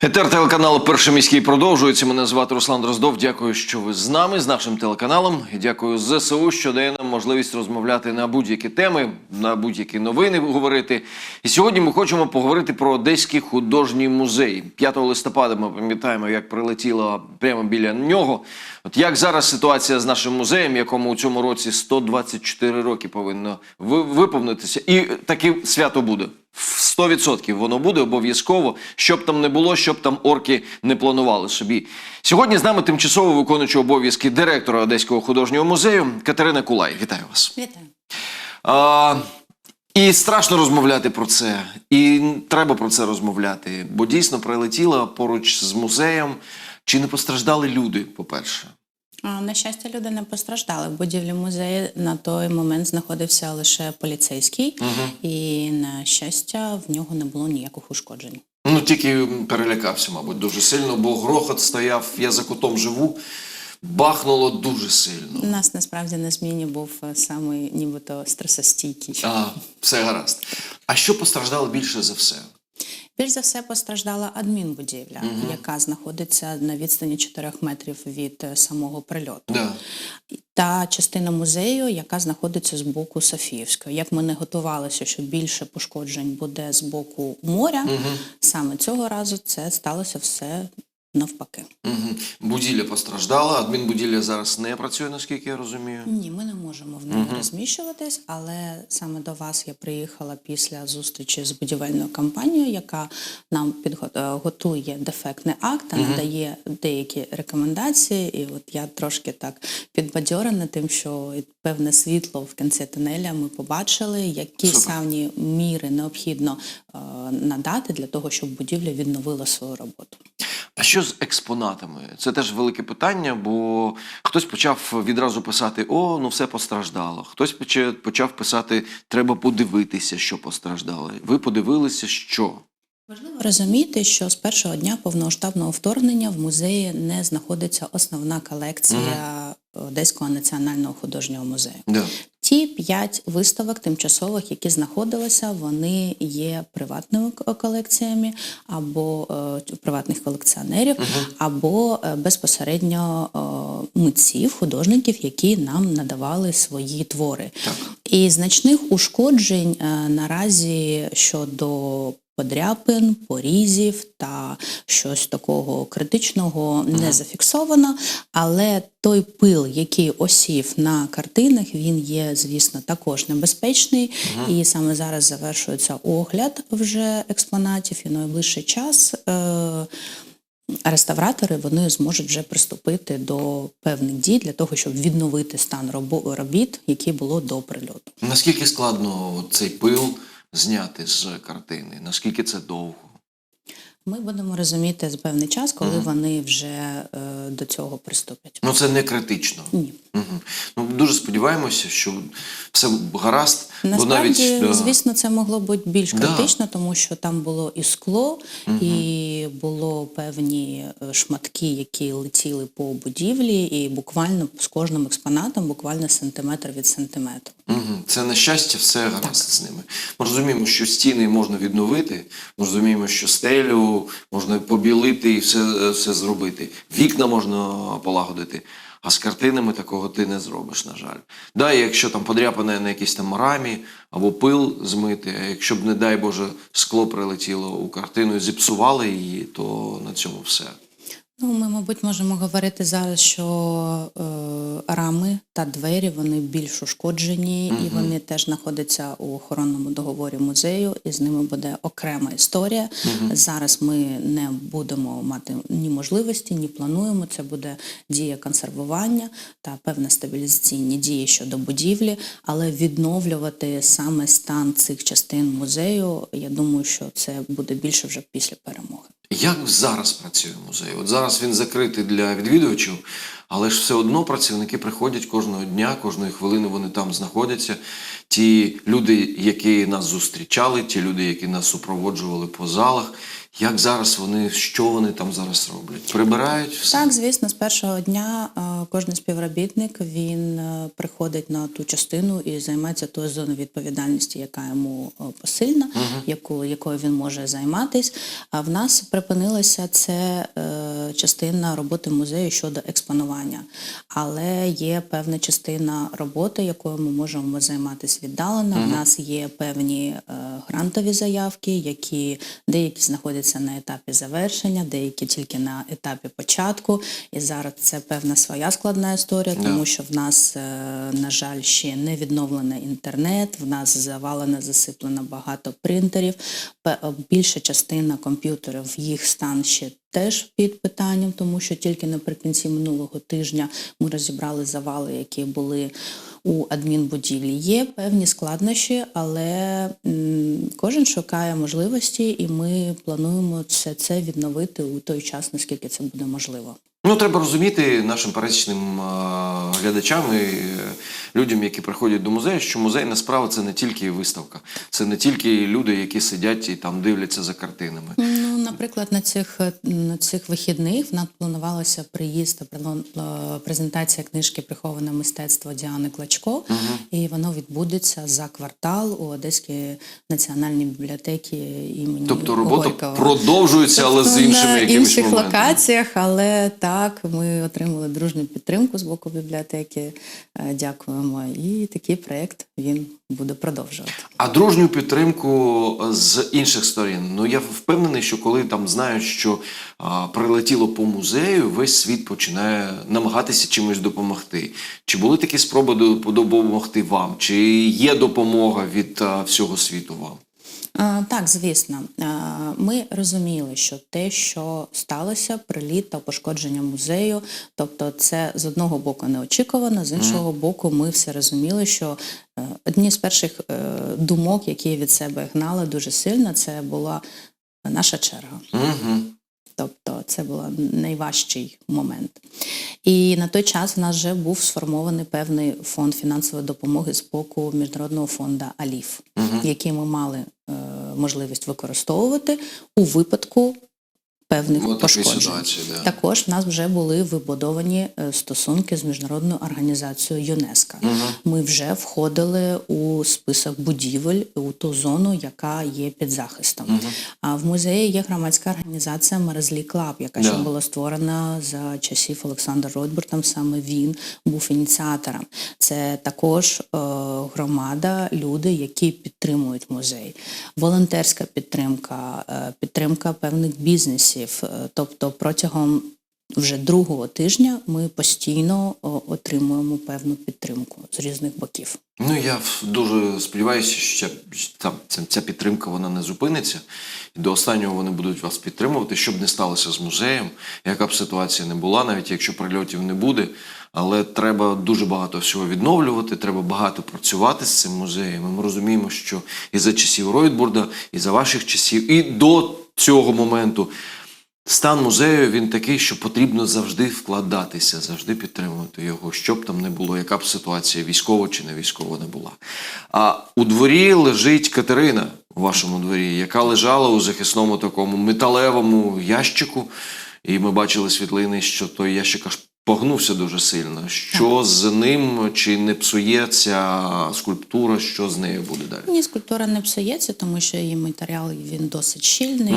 Етер телеканалу Перший міський продовжується. Мене звати Руслан Дроздов. Дякую, що ви з нами, з нашим телеканалом. І дякую ЗСУ, що дає нам можливість розмовляти на будь-які теми, на будь-які новини говорити. І сьогодні ми хочемо поговорити про Одеський художній музей. 5 листопада ми пам'ятаємо, як прилетіло прямо біля нього. От як зараз ситуація з нашим музеєм, якому у цьому році 124 роки повинно виповнитися, і таке свято буде. В 100% воно буде обов'язково, щоб там не було, щоб там орки не планували собі. Сьогодні з нами тимчасово виконуючий обов'язки директора Одеського художнього музею Катерина Кулай. Вітаю вас. Вітаю. А, і страшно розмовляти про це, і треба про це розмовляти, бо дійсно прилетіла поруч з музеєм. Чи не постраждали люди, по-перше? А, На щастя, люди не постраждали. В будівлі музею на той момент знаходився лише поліцейський, і на щастя, в нього не було ніяких ушкоджень. Ну, тільки перелякався, мабуть, дуже сильно, бо грохот стояв, я за кутом живу, бахнуло дуже сильно. У нас насправді на зміні був е, самий нібито стресостійкий. А, все гаразд. А що постраждало більше за все? Більш за все постраждала адмінбудівля, яка знаходиться на відстані 4 метрів від е, самого прильоту. Да. Та частина музею, яка знаходиться з боку Софіївської. Як ми не готувалися, що більше пошкоджень буде з боку моря, саме цього разу це сталося все навпаки. Угу. Будівля постраждала, адмінбудівля зараз не працює, наскільки я розумію. Ні, ми не можемо в ньому розміщуватись, але саме до вас я приїхала після зустрічі з будівельною компанією, яка нам підго- е, готує дефектний акт та надає деякі рекомендації. І от я трошки так підбадьорена тим, що певне світло в кінці тунеля ми побачили, які Супер. самі міри необхідно е, надати для того, щоб будівля відновила свою роботу. А що з експонатами? Це теж велике питання, бо хтось почав відразу писати: о, ну все постраждало. Хтось почав писати, треба подивитися, що постраждало. Ви подивилися, що? Важливо розуміти, що з першого дня повномасштабного вторгнення в музеї не знаходиться основна колекція Одеського національного художнього музею. Да. Ті п'ять виставок тимчасових, які знаходилися, вони є приватними колекціями або е, приватних колекціонерів, або е, безпосередньо е, митців, художників, які нам надавали свої твори. Так. І значних ушкоджень е, наразі щодо подряпин, порізів та щось такого критичного не зафіксовано. Але той пил, який осів на картинах, він є, звісно, також небезпечний. І саме зараз завершується огляд вже експонатів, і найближчий час. Е- Реставратори вони зможуть вже приступити до певних дій для того, щоб відновити стан робіт, які було до прильоту. Наскільки складно цей пил зняти з картини? Наскільки це довго? Ми будемо розуміти з певний час, коли вони вже е, до цього приступять. Ну це не критично. Ні. Угу. Ну, дуже сподіваємося, що все гаразд. Насправді, бо навіть, да, звісно, це могло бути більш Да. критично, тому що там було і скло, і було певні е, шматки, які летіли по будівлі, і буквально з кожним експонатом, буквально сантиметр від сантиметру. Угу. Це на щастя, все гаразд з ними. Ми розуміємо, що стіни можна відновити, ми розуміємо, що стелю можна побілити і все, все зробити. Вікна можна полагодити. А з картинами такого ти не зробиш, на жаль. Да, якщо там подряпане на якійсь там рамі або пил змити, а якщо б, не дай Боже, скло прилетіло у картину і зіпсували її, то на цьому все. Ну, ми, мабуть, можемо говорити зараз, що е, рами та двері вони більш ушкоджені, і вони теж знаходяться у охоронному договорі музею, і з ними буде окрема історія. Зараз ми не будемо мати ні можливості, ні плануємо. Це буде дія консервування та певні стабілізаційні дії щодо будівлі, але відновлювати саме стан цих частин музею, я думаю, що це буде більше вже після перемоги. Як зараз працює музей? От зараз він закритий для відвідувачів, але ж все одно працівники приходять кожного дня, кожної хвилини вони там знаходяться. Ті люди, які нас зустрічали, ті люди, які нас супроводжували по залах. Як зараз вони, що вони там зараз роблять? Прибирають все? Так, звісно, з першого дня е, кожен співробітник він е, приходить на ту частину і займається тою зоною відповідальності, яка йому е, посильна, яку, якою він може займатись. А в нас припинилася це частина роботи музею щодо експонування. Але є певна частина роботи, якою ми можемо займатися віддалено. У нас є певні е, грантові заявки, які деякі знаходяться на етапі завершення, деякі тільки на етапі початку. І зараз це певна своя складна історія, тому що в нас, е, на жаль, ще не відновлений інтернет, в нас завалено, засиплено багато принтерів. Більша частина комп'ютерів, їх стан ще теж під питанням, тому що тільки наприкінці минулого тижня ми розібрали завали, які були у адмінбудівлі. Є певні складнощі, але кожен шукає можливості, і ми плануємо все це відновити у той час, наскільки це буде можливо. Ну, треба розуміти нашим пересічним а, глядачам і е, людям, які приходять до музею, що музейна справа це не тільки виставка, це не тільки люди, які сидять і там дивляться за картинами. Наприклад, на цих е, на цих вихідних в нас планувалося приїзд е, презентація книжки Приховане мистецтво Діани Клачко, і воно відбудеться за квартал у Одеській національній бібліотеці імені Тобто робота Горького. продовжується, але з Тобто іншими на якимись інших моментами. локаціях, але так, ми отримали дружню підтримку з боку бібліотеки. Е, Дякуємо. І такий проєкт він буде продовжувати. А дружню підтримку з інших сторін. Ну я впевнений, що коли там знають, що а, прилетіло по музею, весь світ починає намагатися чимось допомогти. Чи були такі спроби допомогти вам? Чи є допомога від а, всього світу вам? Так, звісно, ми розуміли, що те, що сталося, приліт та пошкодження музею, тобто це з одного боку неочікувано, з іншого боку, ми все розуміли, що е, одні з перших е, думок, які від себе гнали дуже сильно, це була наша черга. Угу. Тобто це був найважчий момент. І на той час в нас вже був сформований певний фонд фінансової допомоги з боку Міжнародного фонду АЛІФ, який ми мали е, можливість використовувати у випадку певних От пошкоджень. ситуації, да. Також в нас вже були вибудовані е, стосунки з міжнародною організацією ЮНЕСКО. Ми вже входили у список будівель у ту зону, яка є під захистом. А в музеї є громадська організація Мерезлі Клаб, яка ще була створена за часів Олександра Ройдбуртом. Саме він був ініціатором. Це також е, громада, люди, які підтримують музей. Волонтерська підтримка, е, підтримка певних бізнесів. Е, Тобто протягом вже другого тижня ми постійно отримуємо певну підтримку з різних боків. Ну я дуже сподіваюся, що там, ця, підтримка вона не зупиниться. І до останнього вони будуть вас підтримувати, щоб не сталося з музеєм, яка б ситуація не була, навіть якщо прильотів не буде. Але треба дуже багато всього відновлювати, треба багато працювати з цим музеєм. Ми розуміємо, що і за часів Ройтбурда, і за ваших часів, і до цього моменту Стан музею він такий, що потрібно завжди вкладатися, завжди підтримувати його, що б там не було, яка б ситуація військова чи не військова не була. А у дворі лежить Катерина у вашому дворі, яка лежала у захисному такому металевому ящику. І ми бачили світлини, що той ящик аж погнувся дуже сильно. Що з ним, чи не псує ця скульптура, що з нею буде далі? Ні, скульптура не псується, тому що її матеріал він досить щільний.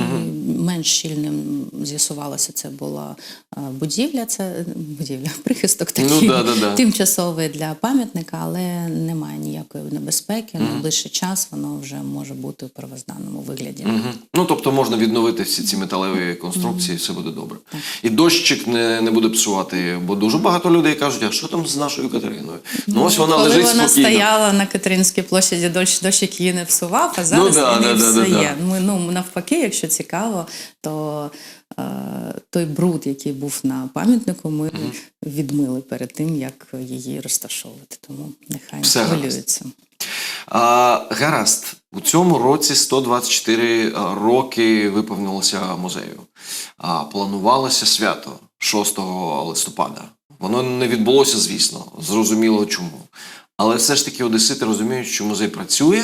Менш щільним з'ясувалося, це була е, будівля, це будівля, прихисток такий Ну, да, да, да. тимчасовий для пам'ятника, але немає ніякої небезпеки. Найближчий час воно вже може бути у первозданному вигляді. Мгм. Ну, тобто можна відновити всі ці металеві конструкції, все буде добре. І дощик не, не буде псувати, бо дуже багато людей кажуть, а що там з нашою Катериною? Ну, ось вона Коли лежить вона спокійно. стояла на Катеринській площаді, дощ, дощик її не псував, а зараз Ну, да, він да, і да, да, псує. да. Ми, ну, навпаки, якщо цікаво, то е, той бруд, який був на пам'ятнику, ми відмили перед тим, як її розташовувати. Тому нехай Все не гаразд. А, гаразд, у цьому році 124 роки виповнилося музею. А, планувалося свято 6 листопада. Воно не відбулося, звісно, зрозуміло чому. Але все ж таки одесити розуміють, що музей працює,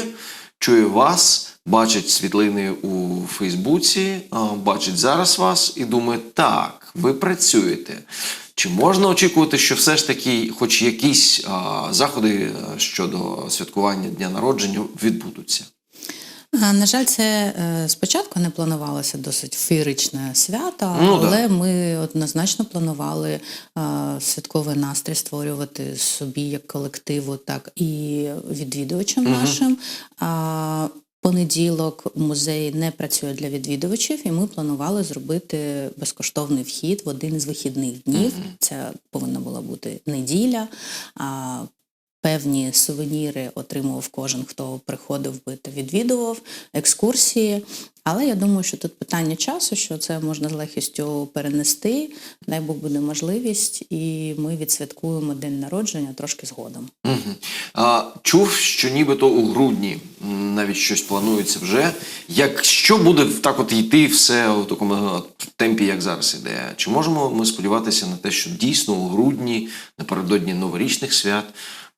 чує вас, бачить світлини у Фейсбуці, бачить зараз вас і думає, так, ви працюєте. Чи можна очікувати, що все ж таки, хоч якісь а, заходи щодо святкування дня народження відбудуться? На жаль, це е, спочатку не планувалося досить феєричне свято, Ну, да. але ми однозначно планували святковий настрій створювати собі як колективу, так і відвідувачам нашим. Понеділок музей не працює для відвідувачів, і ми планували зробити безкоштовний вхід в один із вихідних днів. Це повинна була бути неділя. Певні сувеніри отримував кожен, хто приходив би та відвідував екскурсії. Але я думаю, що тут питання часу, що це можна з легкістю перенести. Дай Бог буде можливість, і ми відсвяткуємо день народження трошки згодом. Мгм. А, чув, що нібито у грудні навіть щось планується вже. Якщо буде так от йти все у такому е, темпі, як зараз іде, чи можемо ми сподіватися на те, що дійсно у грудні, напередодні новорічних свят,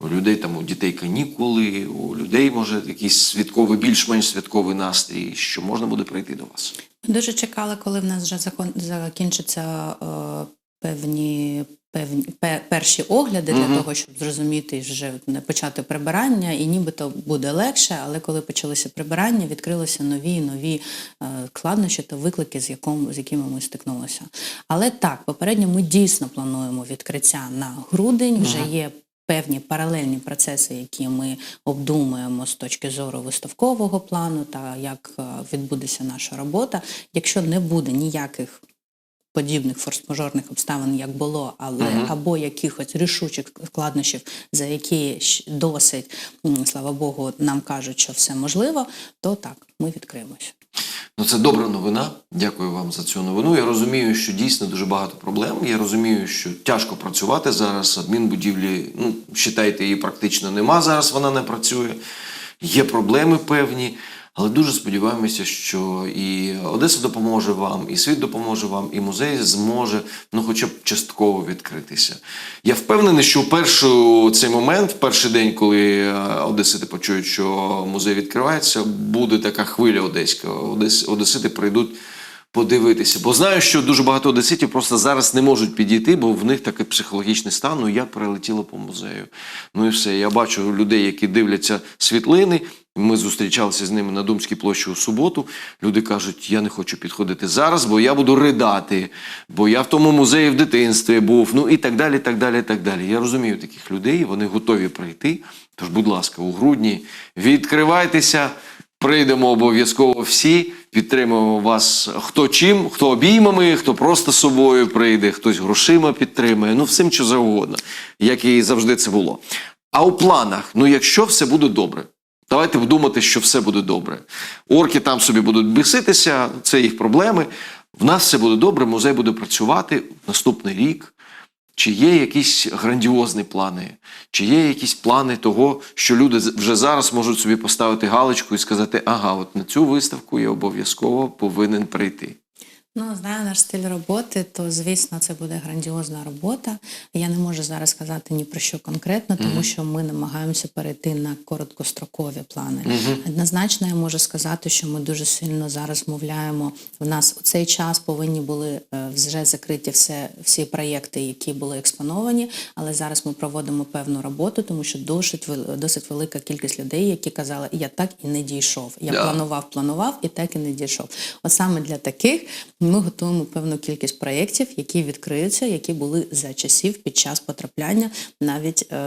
у людей там у дітей канікули, у людей може якийсь святковий, більш-менш святковий настрій, що можна буде прийти до вас? Ми дуже чекали, коли в нас вже закон, закінчаться е, певні. Певні пе- перші огляди для того, щоб зрозуміти вже не почати прибирання, і нібито буде легше, але коли почалося прибирання, відкрилися нові і нові е, складнощі та виклики, з якому з якими ми стикнулися. Але так, попередньо ми дійсно плануємо відкриття на грудень. Вже є певні паралельні процеси, які ми обдумуємо з точки зору виставкового плану та як е, відбудеться наша робота. Якщо не буде ніяких подібних форс-мажорних обставин, як було, але або якихось рішучих складнощів, за які досить, слава Богу, нам кажуть, що все можливо, то так, ми відкриємося. Ну, це добра новина. Дякую вам за цю новину. Я розумію, що дійсно дуже багато проблем. Я розумію, що тяжко працювати зараз. Адмінбудівлі, ну, вважайте, її практично нема зараз, вона не працює. Є проблеми певні. Але дуже сподіваємося, що і Одеса допоможе вам, і світ допоможе вам, і музей зможе ну, хоча б частково відкритися. Я впевнений, що в першу цей момент, в перший день, коли е, одесити почують, що музей відкривається, буде така хвиля одеська. Одес, одесити прийдуть подивитися. Бо знаю, що дуже багато одеситів просто зараз не можуть підійти, бо в них такий психологічний стан. Ну я перелетіла по музею. Ну і все. Я бачу людей, які дивляться світлини. Ми зустрічалися з ними на Думській площі у суботу. Люди кажуть, я не хочу підходити зараз, бо я буду ридати, бо я в тому музеї в дитинстві був. Ну і так далі, так далі, так далі. Я розумію таких людей, вони готові прийти. Тож, будь ласка, у грудні відкривайтеся. Прийдемо обов'язково всі, підтримуємо вас хто чим, хто обіймами, хто просто собою прийде, хтось грошима підтримує, ну всім що завгодно, як і завжди це було. А у планах, ну якщо все буде добре, давайте думати, що все буде добре. Орки там собі будуть біситися, це їх проблеми. В нас все буде добре, музей буде працювати наступний рік. Чи є якісь грандіозні плани? Чи є якісь плани того, що люди вже зараз можуть собі поставити галочку і сказати, ага, от на цю виставку я обов'язково повинен прийти. Ну, знаю наш стиль роботи, то звісно це буде грандіозна робота. Я не можу зараз сказати ні про що конкретно, тому що ми намагаємося перейти на короткострокові плани. Однозначно, я можу сказати, що ми дуже сильно зараз мовляємо. В нас у цей час повинні були е, вже закриті все, всі проєкти, які були експоновані, але зараз ми проводимо певну роботу, тому що досить досить велика кількість людей, які казали, я так і не дійшов. Я Да. планував, планував і так і не дійшов. От саме для таких ми готуємо певну кількість проєктів, які відкриються, які були за часів під час потрапляння, навіть е-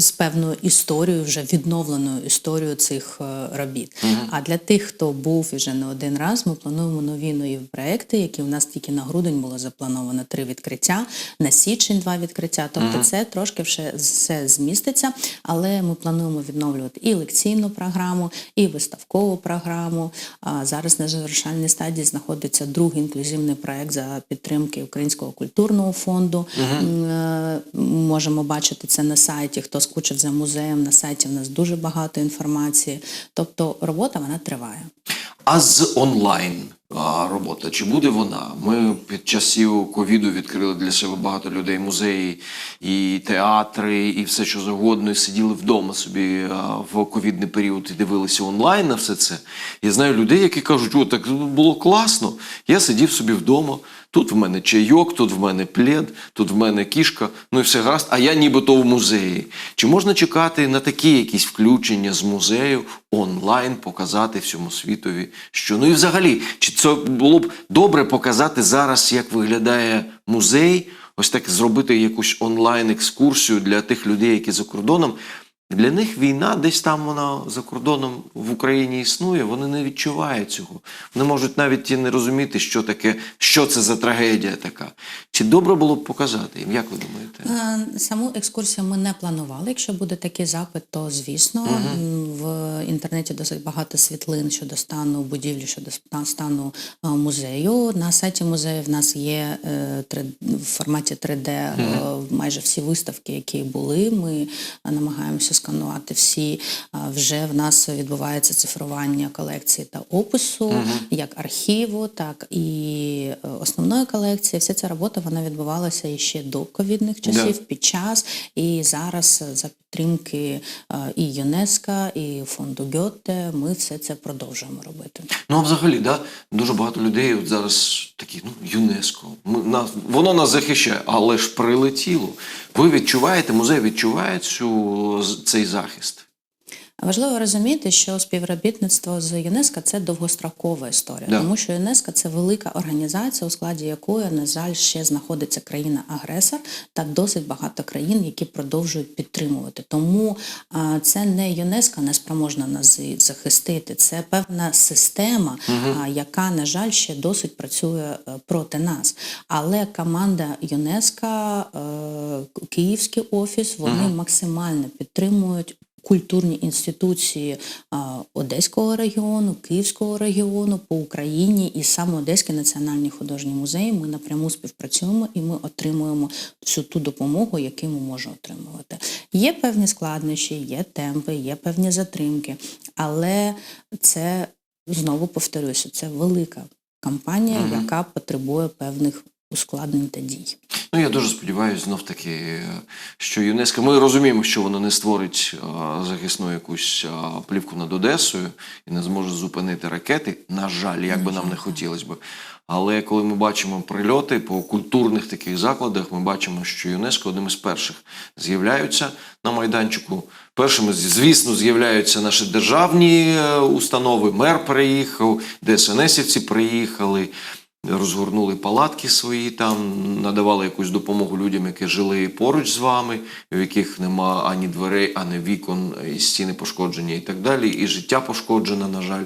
з певною історією, вже відновленою історією цих е, робіт. А для тих, хто був вже не один раз, ми плануємо нові нові проекти, які у нас тільки на грудень було заплановано три відкриття, на січень два відкриття. Тобто це трошки вже все зміститься, але ми плануємо відновлювати і лекційну програму, і виставкову програму. А зараз на завершальній стадії знаходиться другий інклюзивний проект за підтримки Українського культурного фонду. М, е, Можемо бачити це на сайті. Хто скучив за музеєм, на сайті в нас дуже багато інформації. Тобто робота вона триває. А з онлайн робота. Чи буде вона? Ми під часів ковіду відкрили для себе багато людей музеї, і театри, і все що завгодно, і сиділи вдома собі в ковідний період і дивилися онлайн на все це. Я знаю людей, які кажуть, о, так було класно. Я сидів собі вдома. Тут в мене чайок, тут в мене плед, тут в мене кішка, ну і все гаразд, а я нібито в музеї. Чи можна чекати на такі якісь включення з музею онлайн, показати всьому світові, що ну і взагалі, чи це було б добре показати зараз, як виглядає музей? Ось так зробити якусь онлайн-екскурсію для тих людей, які за кордоном. Для них війна десь там вона за кордоном в Україні існує, вони не відчувають цього. Вони можуть навіть і не розуміти, що таке, що це за трагедія така. Чи добре було б показати їм? Як ви думаєте? Е, Саму екскурсію ми не планували. Якщо буде такий запит, то звісно М, в інтернеті досить багато світлин щодо стану будівлі, щодо ста- стану е, музею. На сайті музею в нас є е, в форматі 3D е, майже всі виставки, які були. Ми намагаємося сканувати всі. Вже в нас відбувається цифрування колекції та опису, як архіву, так і е, основної колекції. Вся ця робота вона відбувалася і ще до ковідних часів, Да. під час і зараз е, за підтримки е, і ЮНЕСКО, і фонду Гьоте ми все це продовжуємо робити. Ну, а взагалі, да, дуже багато людей от зараз такі, ну, ЮНЕСКО. Ми, нас, воно нас захищає, але ж прилетіло. Ви відчуваєте, музей відчуває цю, цей захист? Важливо розуміти, що співробітництво з ЮНЕСКО це довгострокова історія, Да. тому що ЮНЕСКО це велика організація, у складі якої, на жаль, ще знаходиться країна-агресор та досить багато країн, які продовжують підтримувати. Тому а, це не ЮНЕСКО не спроможна нас захистити. Це певна система, а, яка, на жаль, ще досить працює е, проти нас. Але команда ЮНЕСКО, е, Київський офіс, вони максимально підтримують культурні інституції Одеського регіону, Київського регіону по Україні і саме Одеський національний художній музей. Ми напряму співпрацюємо і ми отримуємо всю ту допомогу, яку ми можемо отримувати. Є певні складнощі, є темпи, є певні затримки, але це знову повторюся, це велика кампанія, яка потребує певних ускладнень та дій. Ну, я дуже сподіваюся, знов таки, що ЮНЕСКО. Ми розуміємо, що воно не створить е, захисну якусь е, плівку над Одесою і не зможе зупинити ракети. На жаль, як би нам не хотілося би. Але коли ми бачимо прильоти по культурних таких закладах, ми бачимо, що ЮНЕСКО одним із перших з'являються на майданчику. Першими, звісно, з'являються наші державні е, установи. Мер приїхав, ДСНСівці приїхали розгорнули палатки свої там, надавали якусь допомогу людям, які жили поруч з вами, в яких нема ані дверей, ані вікон, і стіни пошкоджені і так далі, і життя пошкоджене, на жаль.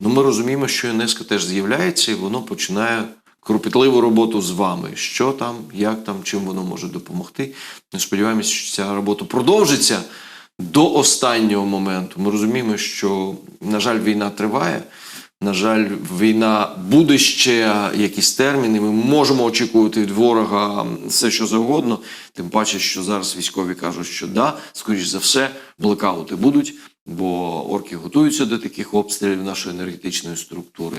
Ну, ми розуміємо, що ЮНЕСКО теж з'являється, і воно починає кропітливу роботу з вами. Що там, як там, чим воно може допомогти. Ми сподіваємося, що ця робота продовжиться до останнього моменту. Ми розуміємо, що, на жаль, війна триває. На жаль, війна буде ще якісь терміни. Ми можемо очікувати від ворога все, що завгодно. Тим паче, що зараз військові кажуть, що да, скоріш за все, блекаути будуть, бо орки готуються до таких обстрілів нашої енергетичної структури.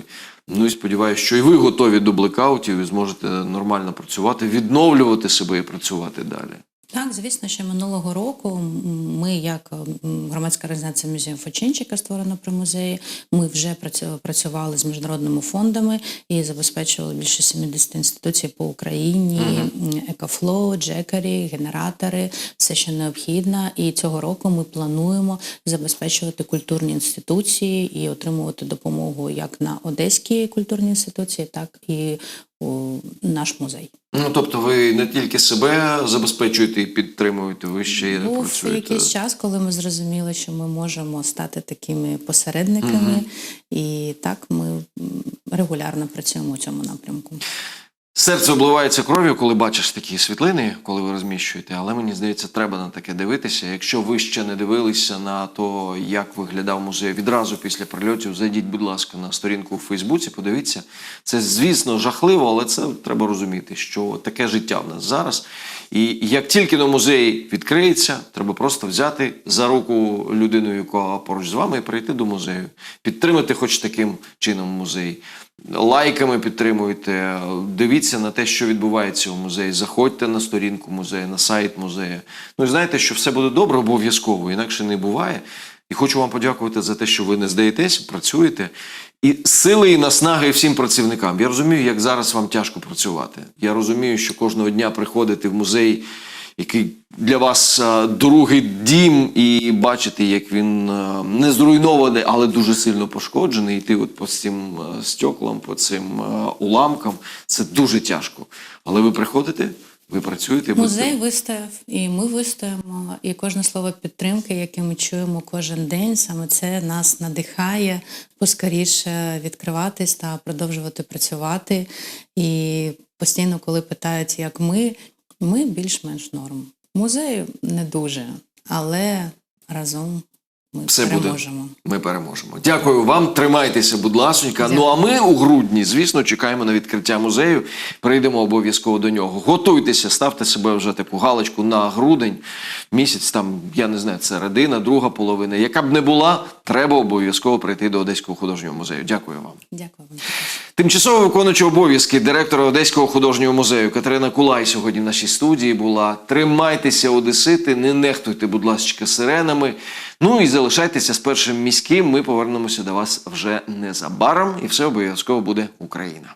Ну і сподіваюся, що і ви готові до блекаутів і зможете нормально працювати, відновлювати себе і працювати далі. Так, звісно, ще минулого року ми, як громадська організація музею Фочинчика, створена при музеї, ми вже працю- працювали з міжнародними фондами і забезпечували більше 70 інституцій по Україні, екофлоу, джекарі, генератори, все, що необхідно. І цього року ми плануємо забезпечувати культурні інституції і отримувати допомогу як на одеські культурні інституції, так і наш музей. Ну тобто, ви не тільки себе забезпечуєте і підтримуєте, ви ще й Був працюєте. якийсь час, коли ми зрозуміли, що ми можемо стати такими посередниками, і так ми регулярно працюємо у цьому напрямку. Серце обливається кров'ю, коли бачиш такі світлини, коли ви розміщуєте. Але мені здається, треба на таке дивитися. Якщо ви ще не дивилися на то, як виглядав музей відразу після прильотів, зайдіть, будь ласка, на сторінку у Фейсбуці, подивіться. Це, звісно, жахливо, але це треба розуміти, що таке життя в нас зараз. І як тільки на музей відкриється, треба просто взяти за руку людину, яка поруч з вами, і прийти до музею, підтримати хоч таким чином музей. Лайками підтримуйте, дивіться на те, що відбувається у музеї. Заходьте на сторінку музею, на сайт музею. Ну і знаєте, що все буде добре обов'язково, інакше не буває. І хочу вам подякувати за те, що ви не здаєтесь, працюєте. І сили і наснаги всім працівникам. Я розумію, як зараз вам тяжко працювати. Я розумію, що кожного дня приходити в музей, який для вас другий дім, і бачити, як він не зруйнований, але дуже сильно пошкоджений. Йти от по цим стеклам, по цим уламкам. Це дуже тяжко. Але ви приходите, ви працюєте. Музей вистояв, і ми вистоїмо. І кожне слово підтримки, яке ми чуємо кожен день, саме це нас надихає поскоріше відкриватись та продовжувати працювати. І постійно, коли питають, як ми, ми більш-менш норм. Музею не дуже, але разом ми Все буде. Ми переможемо. Дякую вам. Тримайтеся, будь ласонька. Дякую. Ну а ми у грудні, звісно, чекаємо на відкриття музею. Прийдемо обов'язково до нього. Готуйтеся, ставте себе вже таку галочку на грудень. Місяць там, я не знаю, середина, друга половина. Яка б не була, треба обов'язково прийти до Одеського художнього музею. Дякую вам. Дякую вам. Тимчасово виконуючи обов'язки директора Одеського художнього музею Катерина Кулай сьогодні в нашій студії була. Тримайтеся, одесити, не нехтуйте, будь ласка, сиренами. Ну і залишайтеся з першим міським. Ми повернемося до вас вже незабаром, і все обов'язково буде Україна.